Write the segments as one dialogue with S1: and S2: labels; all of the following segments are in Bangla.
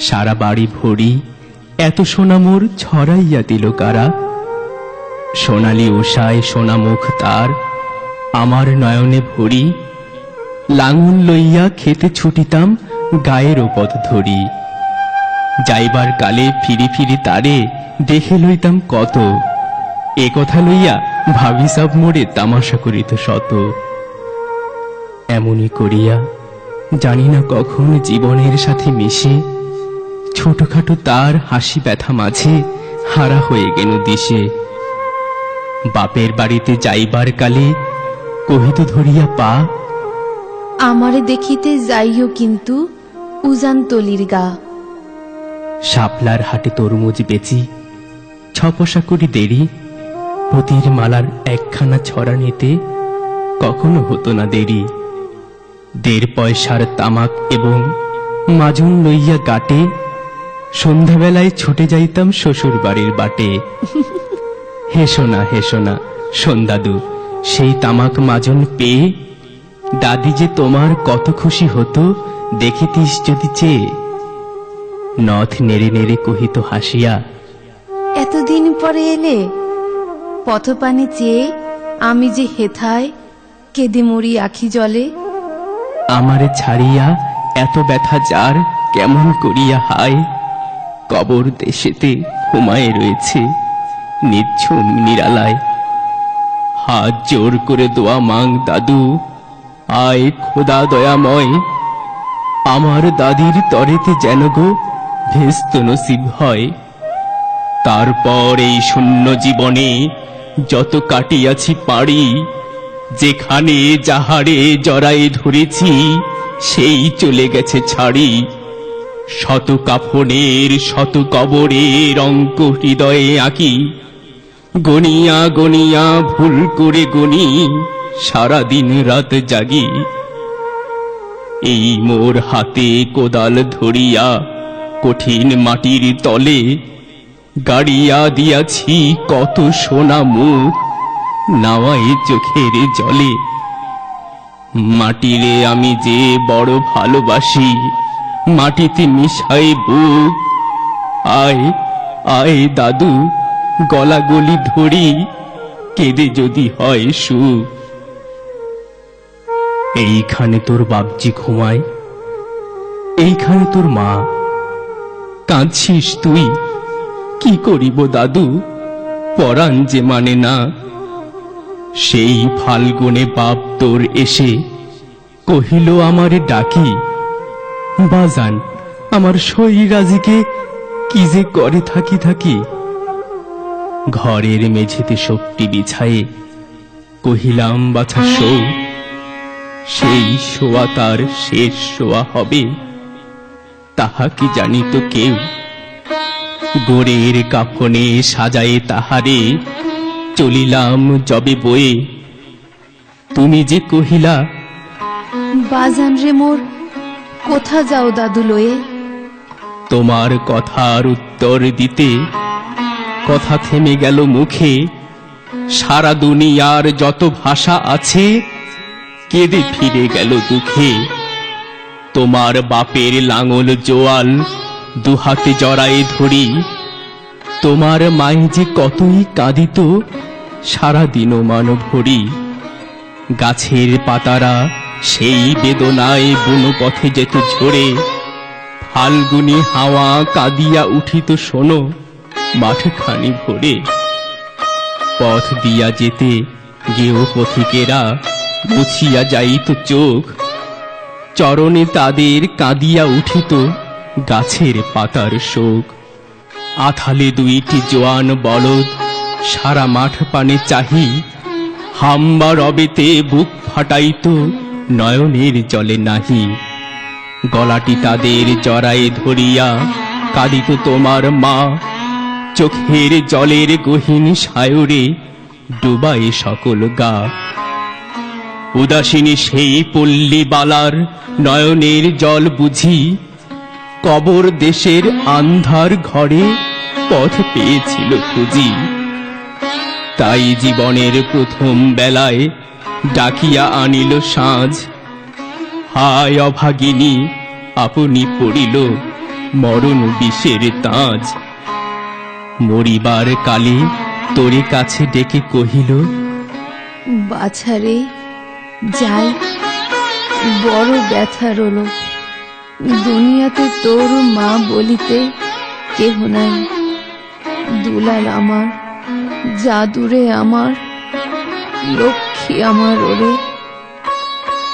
S1: সারা বাড়ি ভরি এত সোনা মোর ছড়াইয়া দিল কারা? সোনালি উষায় সোনা মুখ তার, আমার নয়নে ভরি। লাঙুল লইয়া খেতে ছুটিতাম গায়ের পথ ধরি। যাইবার কালে ফিরি ফিরি তারে দেখে লইতাম কত। এ কথা লইয়া ভাবি সব মোড়ে তামাশা করিত শত। এমনই করিয়া জানি না কখন জীবনের সাথে মিশে ছোটখাটো তার হাসি ব্যথা মাঝে হারা হয়ে গেল দিশে। বাপের বাড়িতে যাইবার কালে কহিত ধরিয়া পা
S2: আমারে দেখিতে যাইও কিন্তু উজান তলির গা।
S1: শাপলার হাটে তরমুজ বেচি ছপসা করি দেরি পতির মালার একখানা ছড়া নিতে কখনো হতো না দেরি। দেড় পয়সার তামাক এবং মাজন লইয়া গাটে সন্ধ্যাবেলায় ছুটে যাইতাম শ্বশুর বাড়ির বাটে হেসো না হেসো না সন্ধ্যাদু সেই তামাক মাজন পেয়ে দাদি যে তোমার কত খুশি হতো দেখিতিস যদি চেয়ে। নথ নেড়ে নেড়ে কহিত হাসিয়া
S2: এতদিন পরে এলে পথপানে চেয়ে আমি যে হেথায় কেঁদে মরি আখি জলে।
S1: আমারে ছাড়িয়া এত ব্যথা যার কেমন করিয়া হায়? কবর দেশেতে ঘুমায় রয়েছে। নিচ্ছুম নিরালায়। হাত জোর করে দোয়া মাং, দাদু। আয় খোদা দয়াময়। আমার দাদির তরেতে যেন গো ভেস্ত নসিব হয়। তারপর এই শূন্য জীবনে যত কাটিয়াছি পারি যেখানে যাহারে জড়ায়ে ধরেছি, সেই চলে গেছে ছাড়ি। শত কাফনের শত কবরের অঙ্ক হৃদয়ে আঁকি। গনিয়া গনিয়া ভুল করে গনি সারা দিন রাত জাগি। এই মোর হাতে কোদাল ধরিয়া কঠিন মাটির তলে গাড়িয়া দিয়াছি কত সোনা মুখ নাওয়াই চোখের জলে। মাটিরে আমি যে বড় ভালোবাসি মাটিতে মিশাই বুক আয় আয় দাদু গলা গলি ধরি, কেঁদে যদি হয় সুখ এইখানে তোর বাপজি ঘুমায়, এইখানে তোর মা। কাঁদছিস তুই, কি করিব দাদু? পরাণ যে মানে না। সেই ফাল্গুনে বাপ তোর এসে কহিল, আমারে ডাকি। বাজান, আমার শরীরাজিকে কি যে করে থাকি থাকি? ঘরের মেঝেতে শক্তি বিছায়ে কহিলাম, বাছা শো সেই শোয়া তার শেষ শোয়া হবে। তাহা কি জানিত কেউ? গোরের কাফনে সাজায়ে তাহারে চলিলাম জবে বয়ে। তুমি যে কহিলা,
S2: বাজান রে মোর কোথা যাও দাদু লয়ে?
S1: তোমার কথার উত্তর দিতে কথা থেমে গেল মুখে। সারা দুনিয়ার যত ভাষা আছে, কেঁদে ফিরে গেল দুঃখে। তোমার বাপের লাঙল জোয়াল দুহাতে জড়ায়ে ধরি। তোমার মায়ে যে কতই কাঁদিত, সারাদিনও মান ভরি গাছের পাতারা সেই বেদনায় বুনো পথে যেত ঝরে। ফাল্গুনি হাওয়া কাঁদিয়া উঠিত শোনো মাঠখানি ভরে। পথ দিয়া যেতে গেও পথিকেরা মুছিয়া যাইত চোখ। চরণে তাদের কাঁদিয়া উঠিত গাছের পাতার শোক। আথালে দুইটি জোয়ান বলদ সারা মাঠ পানে চাহি, হাম্বা রবেতে বুক ফাটাইত। নয়নের জলে নাহি। গলাটি তাদের জড়ায়ে ধরিয়া কাঁদিত তোমার মা। চোখের জলের গহীন সায়রে ডুবাই সকল গা। উদাসিনী সেই পল্লী বালার নয়নের জল বুঝি, কবর দেশের আন্ধার ঘরে পথ পেয়েছিল খুঁজি। তাই জীবনের প্রথম বেলায় ডাকিয়া আনিল সাঁঝ হায় অভাগিনী, আপনি পড়িল মরণ বিষের তাজ। মরিবার কালে তোরে কাছে ডেকে কহিল
S2: বাছারে যাই, বড় ব্যথা রলো। দুনিয়াতে তোর মা বলিতে কেহ নাই। দুলাল আমার, জাদুরে আমার লক্ষ্মী আমার ওরে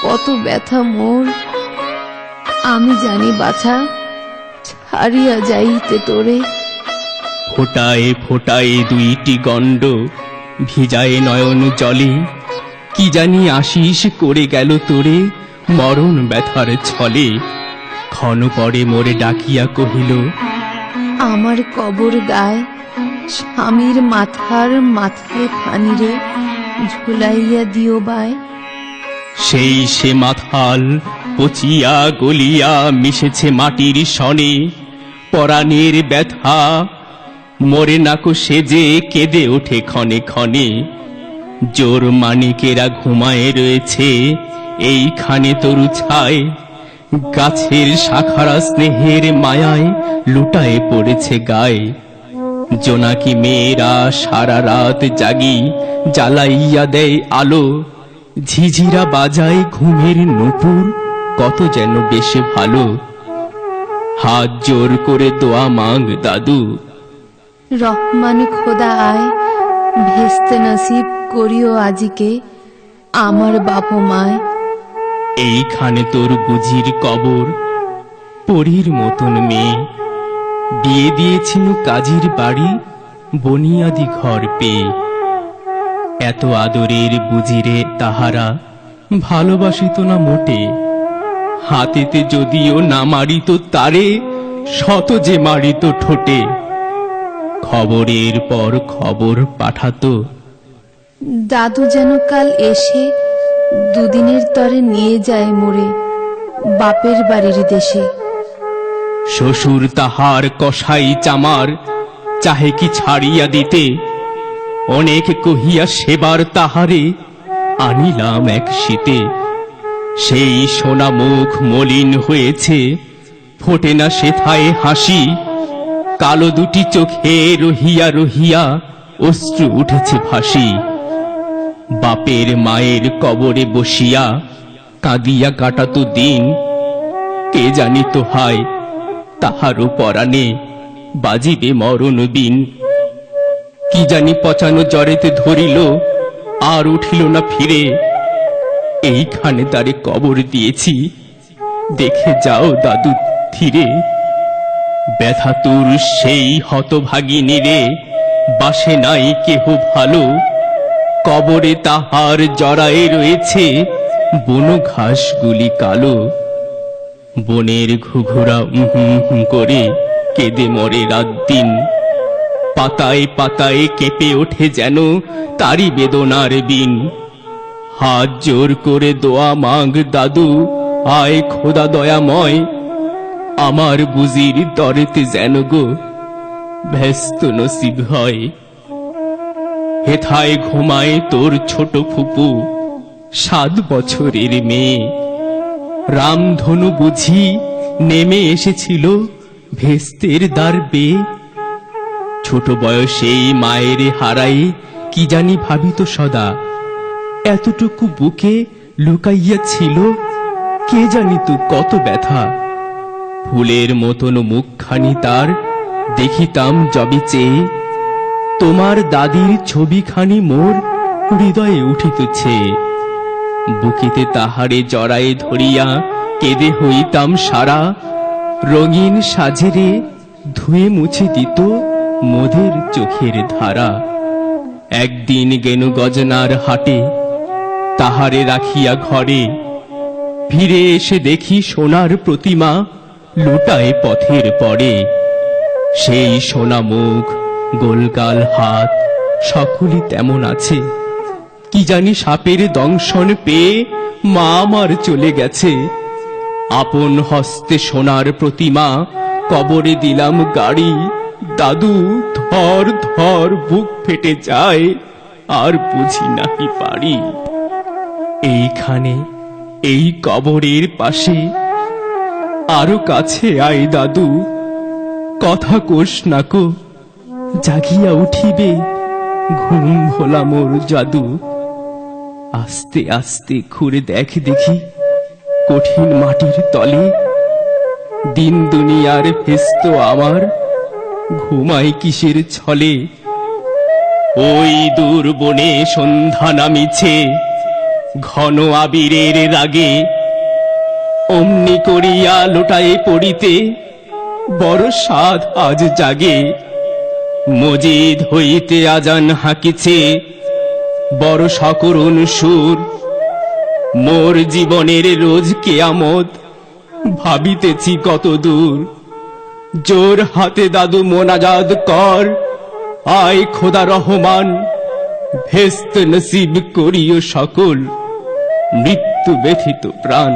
S2: কত ব্যথা মোর। আমি জানি বাছা ছাড়িয়া যাইতে তোরে।
S1: ফোটায় ফোটায় দুইটি গণ্ড ভিজায় নয়ন জলে। কি জানি আশিস করে গেল তোরে মরণ ব্যথার ছলে। ক্ষণ পরে মোরে ডাকিয়া কহিল
S2: আমার কবর গায় স্বামীর মাথার মাথায় ফানিরে ঝুলাইয়া দিও বাই
S1: সেই সে মাথাল পচিয়া গলিয়া মিশেছে মাটির সনে। পরাণের ব্যথা, মরে নাকো সেজে কেঁদে ওঠে ক্ষণে ক্ষণে। জোর মানিকেরা ঘুমায় রয়েছে, এইখানে তরু ছায় গাছের শাখারা স্নেহের মায়ায় লুটায় পড়েছে গায়ে। জোনাকি মেয়েরা সারা রাত জাগি জ্বালাইয়া দেয় আলো। ঝিঝিরা বাজায় ঘুমের নুপুর কত যেন বেশে ভালো। হাত জোর করে দোয়া মাং দাদু।
S2: রহমান খোদা আয় ভেস্তে নসিব করিও আজিকে আমার বাপ মায়।
S1: এইখানে তোর বুঝির কবর পরীর মতন মেয়ে। বিয়ে দিয়েছিল কাজীর বাড়ি বনিয়াদি ঘর পেয়ে। এত আদরের বুঝিরে তাহারা ভালোবাসিত না মোটে। হাতেতে যদিও না মারিত তারে, শত যে মারিত ঠোঁটে। খবরের পর খবর পাঠাতো।
S2: দাদু যেন কাল এসে দুদিনের তরে নিয়ে যায় মোরে, বাপের বাড়ির দেশে।
S1: শ্বশুর তাহার কষাই চামার, চাহে কি ছাড়িয়া দিতে? অনেক কহিয়া সেবার তাহারে আনিলাম এক শীতে। সেই সোনা মুখ মলিন হয়েছে, ফোটে না সেথায় হাসি। কালো দুটি চোখে রহিয়া রহিয়া অশ্রু উঠেছে ভাসি। বাপের মায়ের কবরে বসিয়া কাঁদিয়া কাটাতো দিন, কে জানিত হায় তাহারও পরাণে বাজিবে মরণ দিন। কি জানি পচানো জ্বরেতে ধরিল, আর উঠিল না ফিরে। এইখানে তারে কবর দিয়েছি, দেখে যাও দাদু ধীরে। ব্যথা তোর সেই হতভাগিনী রে, বাসে নাই কেহ ভালো। কবরে তাহার জড়ায়ে রয়েছে বন ঘাসগুলি কালো। বনের ঘুঘুরা উহুম হুম করে কেঁদে মরে রাত দিন পাতায় পাতায় কেঁপে ওঠে যেন তারি বেদনার বিন হাত জোর করে দোয়া মাগ দাদু, আয় খোদা দয়াময়, আমার বুজির দরেতে যেন গো ব্যস্ত নসিব হয়। হেথায় ঘুমায় তোর ছোট ফুপু, সাত বছরের মেয়ে। রামধনু বুঝি নেমে এসেছিল ভেস্তের দ্বার বেয়ে ছোট বয়সেই মায়ের হারাই কি জানি ভাবিত সদা। এতটুকু বুকে লুকাইয়া ছিল কে জানিত কত ব্যথা। ফুলের মতন মুখখানি তার, দেখিতাম যবে চেয়ে। তোমার দাদির ছবিখানি মোর হৃদয়ে উঠিতেছে। বুকেতে তাহারে জড়ায়ে ধরিয়া কেঁদে হইতাম সারা। রঙিন সাজেরে ধুয়ে মুছে দিত মোদের চোখের ধারা। একদিন গেনু গজনার হাটে তাহারে রাখিয়া ঘরে, ফিরে এসে দেখি সোনার প্রতিমা লুটায় পথের পরে। সেই সোনা মুখ গোলগাল হাত, সকলই তেমন আছে। কি জানি সাপের দংশন পেয়ে মা আমার চলে গেছে। আপন হস্তে সোনার প্রতিমা, কবরে দিলাম গাড়ি। দাদু, ধর ধর, বুক ফেটে যায়, আর বুঝি নাহি পারি। এইখানে, এই কবরের পাশে। আরও কাছে আয় দাদু, কথা কোষ নাকো জাগিয়া উঠিবে, ঘুম ভোলা মোর জাদু। আস্তে আস্তে ঘুরে দেখ দেখি, কঠিন মাটির তলে, দিন দুনিয়ার ভেস্ত আমার, ঘুমাই কিসের ছলে। ওই দূর বনে সন্ধ্যা নামিছে, ঘন আবিরের রাগে। অমনি করিয়া লোটায়ে পড়িতে, বড় সাধ আজ জাগে। মজিদ হইতে আজান হাকিছে বড় সকরুণ সুর। মোর জীবনের রোজ কেয়ামত ভাবিতেছি কত দূর। জোর হাতে দাদু মোনাজাদ কর। আয় খোদা রহমান, ভেস্ত নসিব করিও সকল মৃত্যু ব্যথিত প্রাণ।